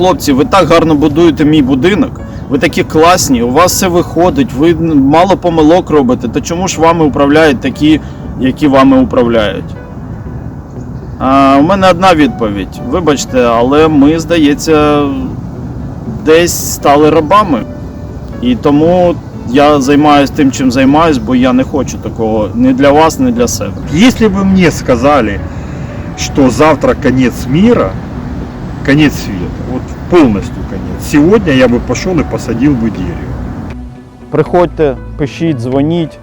хлопці, ви так гарно будуєте мій будинок, ви такі класні, у вас все виходить, ви мало помилок робите, то чому ж вами управляють такі, які вами управляють? А, у мене одна відповідь. Вибачте, але ми, здається, десь стали рабами. І тому я займаюся тим, чим займаюсь, бо я не хочу такого ні для вас, ні для себе. Если бы мне сказали, что завтра конец мира, конец света, вот полностью конец, сегодня я бы пошел и посадил бы дерево. Приходьте, пишіть, дзвоніть,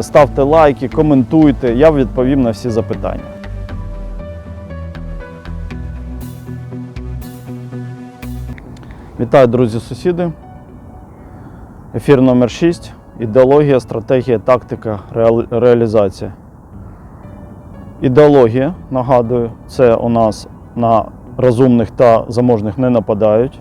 ставте лайки, коментуйте. Я відповім на всі запитання. Вітаю, друзі, сусіди. Ефір номер 6. Ідеологія, стратегія, тактика, реалізація. Ідеологія, нагадую, це у нас на розумних та заможних не нападають.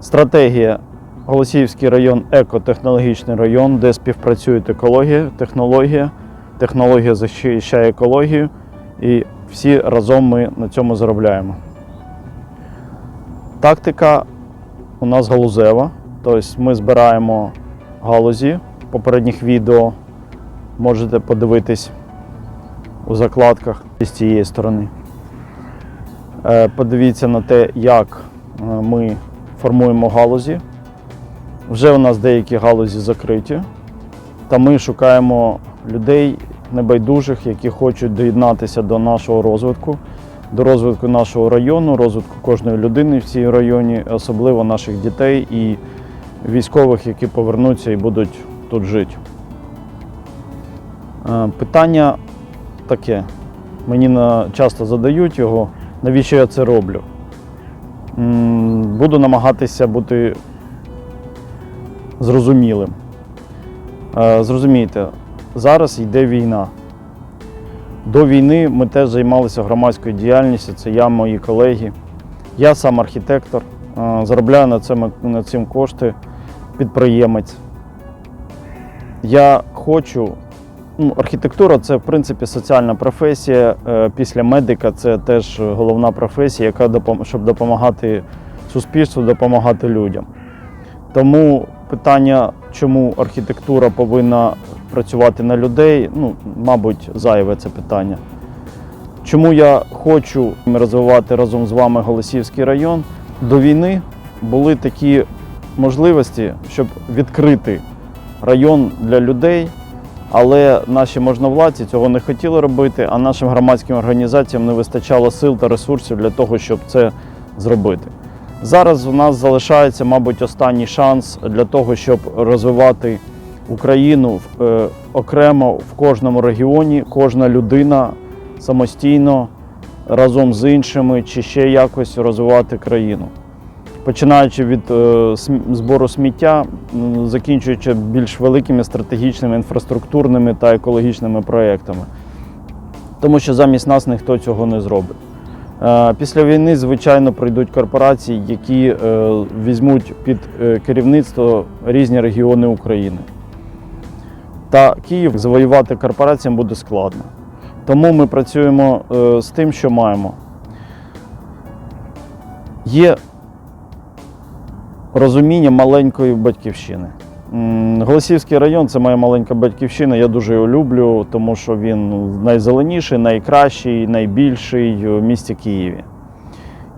Стратегія Голосіївський район екотехнологічний район, де співпрацюють екологія, технологія, технологія захищає екологію, і всі разом ми на цьому заробляємо. Тактика у нас галузева, тобто ми збираємо галузі. Попередніх відео можете подивитись у закладках з цієї сторони. Е, Подивіться на те, як е, ми формуємо галузі. Вже у нас деякі галузі закриті, та ми шукаємо людей небайдужих, які хочуть доєднатися до нашого розвитку, до розвитку нашого району, розвитку кожної людини в цій районі, особливо наших дітей і військових, які повернуться і будуть тут жити. Е, Питання таке. Мені часто задають його, навіщо я це роблю. Буду намагатися бути зрозумілим. Е, Зрозумійте, зараз йде війна. До війни ми теж займалися громадською діяльністю, це я, мої колеги. Я сам архітектор, е, заробляю на цим, на цим кошти, підприємець. Я хочу. Ну, архітектура це в принципі соціальна професія. Е, Після медика це теж головна професія, яка щоб допомагати суспільству, допомагати людям. Тому питання, чому архітектура повинна працювати на людей, ну, мабуть, зайве це питання. Чому я хочу розвивати разом з вами Голосіївський район? До війни були такі можливості, щоб відкрити район для людей, але наші можновладці цього не хотіли робити, а нашим громадським організаціям не вистачало сил та ресурсів для того, щоб це зробити. Зараз у нас залишається, мабуть, останній шанс для того, щоб розвивати Україну е, окремо в кожному регіоні, кожна людина самостійно разом з іншими чи ще якось розвивати країну. Починаючи від е, збору сміття, закінчуючи більш великими стратегічними інфраструктурними та екологічними проєктами. Тому що замість нас ніхто цього не зробить. Е, Після війни, звичайно, прийдуть корпорації, які е, візьмуть під керівництво різні регіони України. Та Київ завоювати корпораціям буде складно. Тому ми працюємо з тим, що маємо. Є розуміння маленької батьківщини. Голосівський район це моя маленька батьківщина. Я дуже його люблю, тому що він найзеленіший, найкращий, найбільший в місті Києві.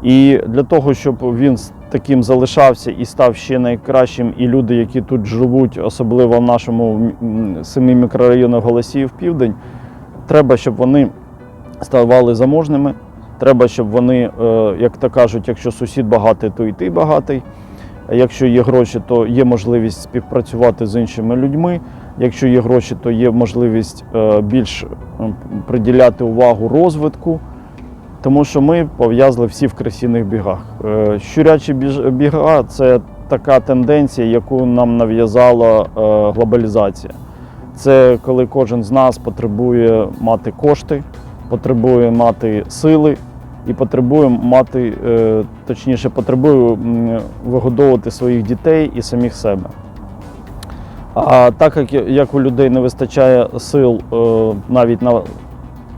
І для того, щоб він таким залишався і став ще найкращим, і люди, які тут живуть, особливо в нашому м, семи мікрорайонах Голосіїв Південь, треба, щоб вони ставали заможними. Треба, щоб вони, е, як то кажуть, якщо сусід багатий, то і ти багатий. Якщо є гроші, то є можливість співпрацювати з іншими людьми. Якщо є гроші, то є можливість е, більш е, приділяти увагу розвитку. Тому що ми пов'язли всі в красійних бігах. Е, Щурячі біга це така тенденція, яку нам нав'язала глобалізація. Це коли кожен з нас потребує мати кошти, потребує мати сили і потребує мати, е, точніше, потребує вигодовувати своїх дітей і самих себе. А так як, як у людей не вистачає сил е, навіть на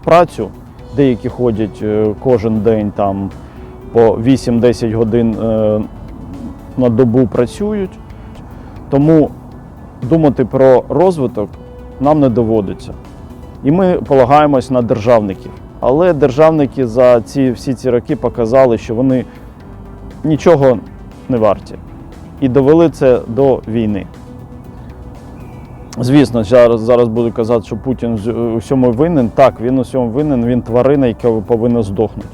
працю, деякі ходять е, кожен день там по 8-10 годин на добу працюють. Тому думати про розвиток нам не доводиться. І ми полагаємось на державників. Але державники за ці всі ці роки показали, що вони нічого не варті. І довели це до війни. Звісно, зараз, зараз буду казати, що Путін з- у всьому винен. Так, він у всьому винен, він тварина, яка повинна здохнути.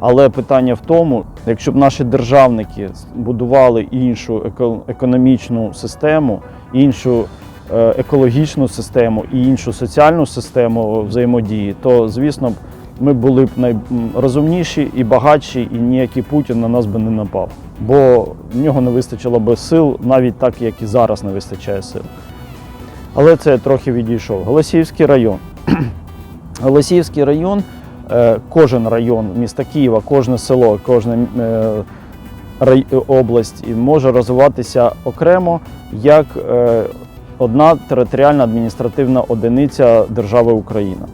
Але питання в тому, якщо б наші державники будували іншу еко- економічну систему, іншу е, екологічну систему і іншу соціальну систему взаємодії, то звісно б ми були б найрозумніші і багатші, і ніякий Путін на нас би не напав. Бо в нього не вистачило би сил, навіть так, як і зараз не вистачає сил. Але це я трохи відійшов. Голосіївський район. Голосіївський район, е, кожен район міста Києва, кожне село, кожна е, область може розвиватися окремо як е, одна територіальна адміністративна одиниця держави Україна.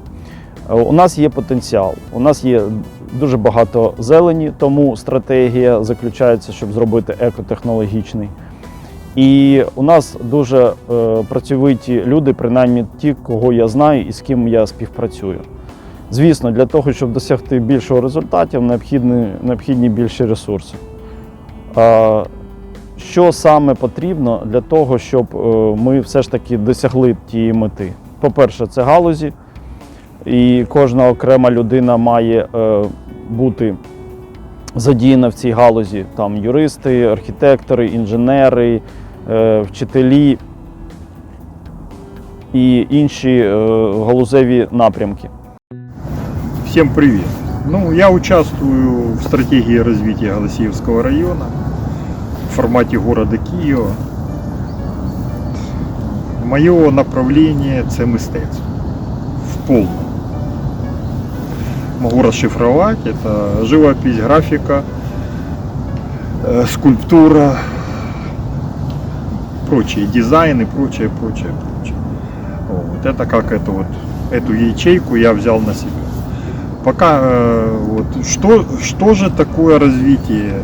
Е, У нас є потенціал, у нас є дуже багато зелені, тому стратегія заключається, щоб зробити екотехнологічний. І у нас дуже е, працьовиті люди, принаймні ті, кого я знаю і з ким я співпрацюю. Звісно, для того, щоб досягти більшого результатів, необхідні, необхідні більші ресурси. А, що саме потрібно для того, щоб е, ми все ж таки досягли тієї мети? По-перше, це галузі, і кожна окрема людина має е, бути задіяна в цій галузі. Там юристи, архітектори, інженери, е, вчителі і інші е, галузеві напрямки. Всем привет. Ну, я участвую в стратегии развития Голосеевского района в формате города Киева. Мое направление – це мистецтво. В полном. Могу расшифровать. Это живопись, графика, э, скульптура, прочие дизайны, прочее, прочее, прочее. Вот. Это как это вот, эту ячейку я взял на себя. Пока э, вот что, что же такое развитие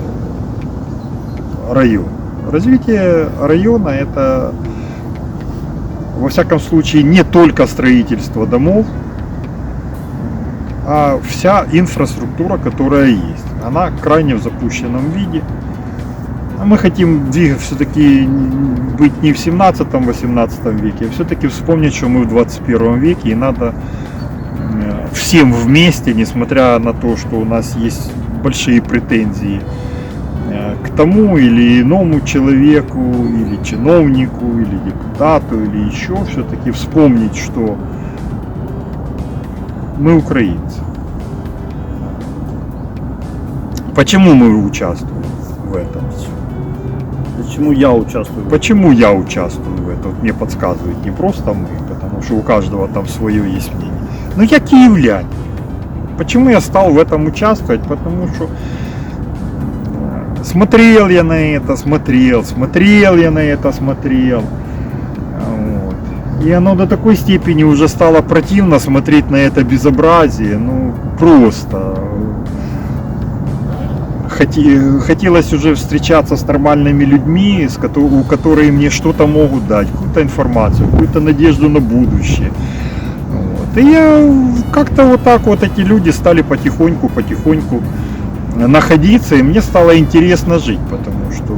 района? Развитие района это во всяком случае не только строительство домов, а вся инфраструктура, которая есть. Она крайне в запущенном виде. А мы хотим все-таки быть не в 17-18 веке, а все-таки вспомнить, что мы в 21 веке и надо э, всем вместе, несмотря на то, что у нас есть большие претензии э, к тому или иному человеку, или чиновнику, или депутату, или еще, все-таки вспомнить, что мы украинцы. Почему мы участвуем в этом? Чому я участвую? Почему я участвую в этом? Вот Мне подсказывает не просто мы, потому что у каждого там свое есть мнение. Но я киевлянин. Почему я стал в этом участвовать? Потому что э, смотрел я на это, смотрел, смотрел я на это, смотрел. И оно до такой степени уже стало противно смотреть на это безобразие. Ну, просто. Хотелось уже встречаться с нормальными людьми, с у которые мне что-то могут дать, какую-то информацию, какую-то надежду на будущее. Вот. И я как-то вот так вот эти люди стали потихоньку, потихоньку находиться, и мне стало интересно жить, потому что,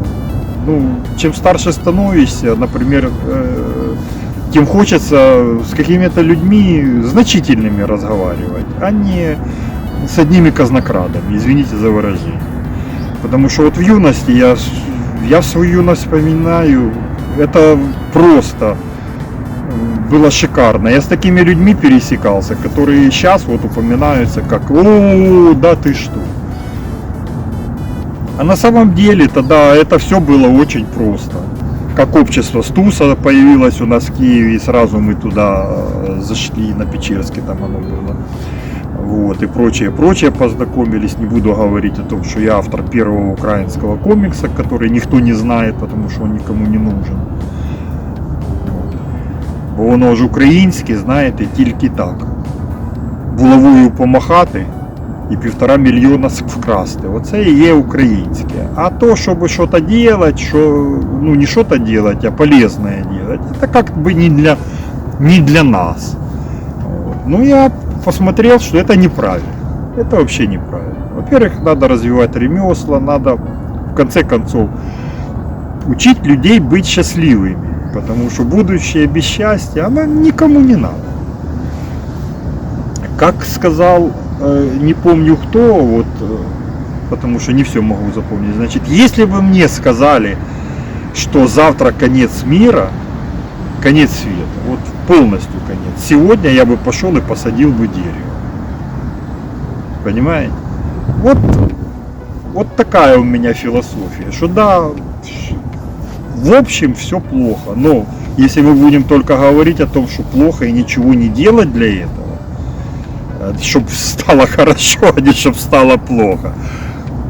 ну, чем старше становишься, например, э, тем хочется с какими-то людьми значительными разговаривать, а не с одними казнокрадами, извините за выражение. Потому что вот в юности я, я свою юность вспоминаю, это просто м, было шикарно. Я с такими людьми пересекался, которые сейчас вот упоминаются как «О, да ты что». А на самом деле тогда это все было очень просто. Как общество Стуса появилось у нас в Киеве, и сразу мы туда э, зашли, на Печерске там оно было. Вот, и прочее, прочее познакомились. Не буду говорить о том, что я автор первого украинского комикса, который никто не знает, потому что он никому не нужен. Вот. Бо воно ж українське, знаєте, тільки так. Булавою помахати і півтора мільйона вкрасти. Оце і є українське. А то, щоб щось робити, що, ну не щось робити, а полезне робити, це як би не для, не для нас. Вот. Ну, я посмотрел, что это неправильно. Это вообще неправильно. Во-первых, надо развивать ремесла, надо, в конце концов, учить людей быть счастливыми. Потому что будущее без счастья, оно никому не надо. Как сказал, э, не помню кто, вот, э, потому что не все могу запомнить. Значит, если бы мне сказали, что завтра конец мира, конец света, вот полностью конец, сегодня я бы пошел и посадил бы дерево. Понимаете? Вот, вот такая у меня философия, что да, в общем все плохо, но если мы будем только говорить о том, что плохо и ничего не делать для этого, чтобы стало хорошо, а не чтобы стало плохо,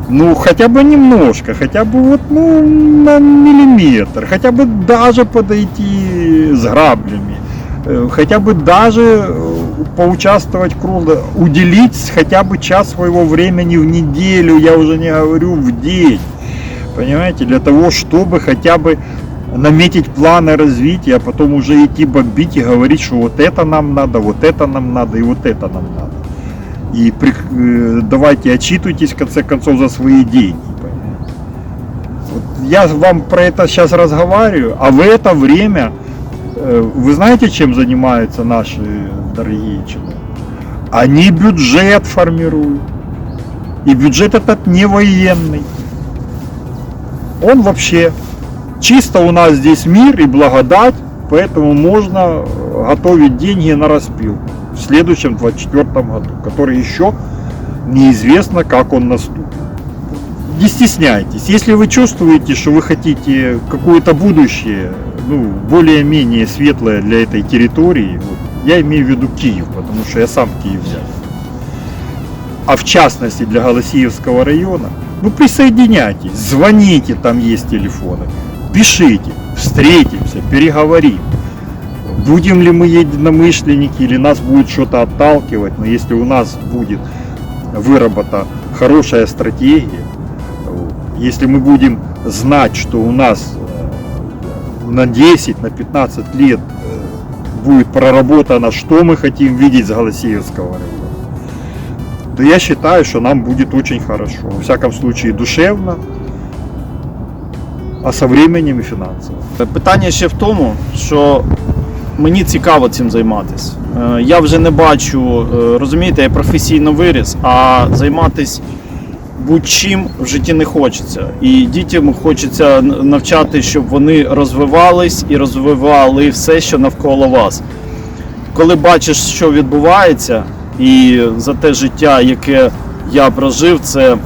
ну, хотя бы немножко, хотя бы вот, ну, на миллиметр, хотя бы даже подойти с граблями, э, хотя бы даже э, поучаствовать круто, уделить хотя бы час своего времени в неделю, я уже не говорю в день, понимаете, для того, чтобы хотя бы наметить планы развития, а потом уже идти бомбить и говорить, что вот это нам надо, вот это нам надо и вот это нам надо. И при- э, давайте отчитывайтесь в конце концов за свои деньги. Вот я вам про это сейчас разговариваю, а в это время э, вы знаете, чем занимаются наши дорогие чиновники? Они бюджет формируют. И бюджет этот не военный. Он вообще чисто у нас здесь мир и благодать, поэтому можно э, готовить деньги на распил в следующем 24 году, который еще неизвестно, как он наступит. Не стесняйтесь. Если вы чувствуете, что вы хотите какое-то будущее, ну, более-менее светлое для этой территории, вот, я имею в виду Киев, потому что я сам киевлянин, а в частности для Голосиевского района, ну присоединяйтесь, звоните, там есть телефоны, пишите, встретимся, переговорим. Будем ли мы единомышленники или нас будет что-то отталкивать, но если у нас будет выработана хорошая стратегия, если мы будем знать, что у нас э, на 10, на 15 лет э, будет проработано, что мы хотим видеть с Голосеевского района, то я считаю, что нам будет очень хорошо. Во всяком случае, душевно, а со временем и финансово. Питання ще в тому, що мені цікаво цим займатися. Е, Я вже не бачу, е, розумієте, я професійно виріс, а займатися будь-чим в житті не хочеться. І дітям хочеться навчати, щоб вони розвивались і розвивали все, що навколо вас. Коли бачиш, що відбувається, і за те життя, яке я прожив, це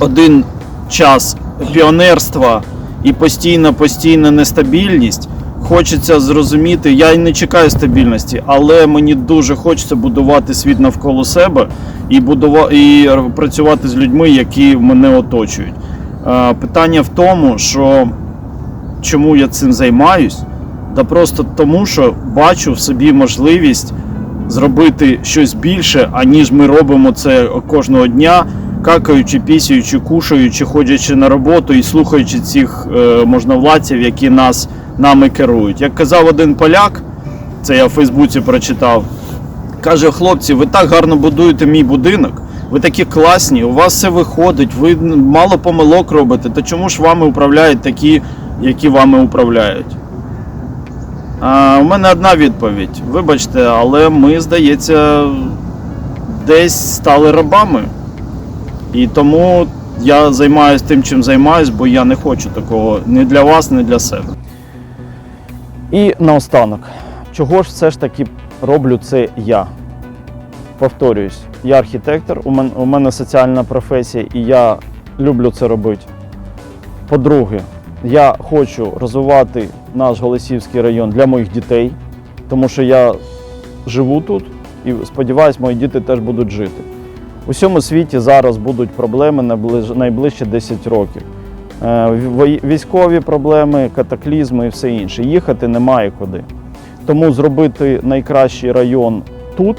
один час піонерства і постійна постійна нестабільність. Хочеться зрозуміти, я й не чекаю стабільності, але мені дуже хочеться будувати світ навколо себе і будува... і працювати з людьми, які мене оточують. Е, Питання в тому, що чому я цим займаюсь? Да просто тому, що бачу в собі можливість зробити щось більше, аніж ми робимо це кожного дня, какаючи, пісяючи, кушаючи, ходячи на роботу і слухаючи цих е, можновладців, які нас нами керують. Як казав один поляк, це я в Фейсбуці прочитав. Каже, хлопці, ви так гарно будуєте мій будинок, ви такі класні, у вас все виходить, ви мало помилок робите. То чому ж вами управляють такі, які вами управляють? А, у мене одна відповідь. Вибачте, але ми, здається, десь стали рабами. І тому я займаюся тим, чим займаюсь, бо я не хочу такого ні для вас, ні для себе. І наостанок, чого ж все ж таки роблю це я? Повторююсь, я архітектор, у мене, у мене соціальна професія, і я люблю це робити. По-друге, я хочу розвивати наш Голосівський район для моїх дітей, тому що я живу тут і сподіваюся, мої діти теж будуть жити. У всьому світі зараз будуть проблеми на найближчі 10 років. Е, Військові проблеми, катаклізми і все інше. Їхати немає куди. Тому зробити найкращий район тут,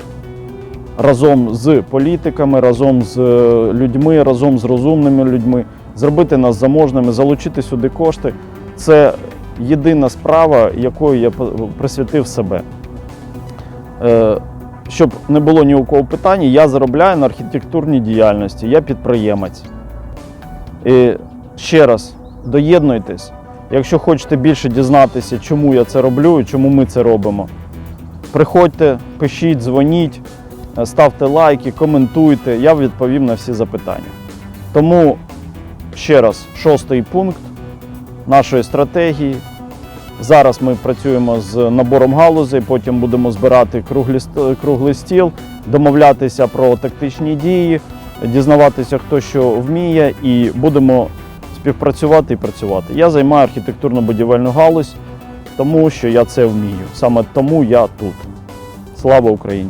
разом з політиками, разом з е, людьми, разом з розумними людьми, зробити нас заможними, залучити сюди кошти. Це єдина справа, якою я присвятив себе. Щоб не було ні у кого питань, я заробляю на архітектурній діяльності, я підприємець. І ще раз, доєднуйтесь. Якщо хочете більше дізнатися, чому я це роблю і чому ми це робимо. Приходьте, пишіть, дзвоніть, ставте лайки, коментуйте, я відповім на всі запитання. Тому ще раз, шостий пункт нашої стратегії. Зараз ми працюємо з набором галузей, потім будемо збирати круглі, круглий стіл, домовлятися про тактичні дії, дізнаватися, хто що вміє, і будемо співпрацювати і працювати. Я займаю архітектурно-будівельну галузь, тому що я це вмію. Саме тому я тут. Слава Україні!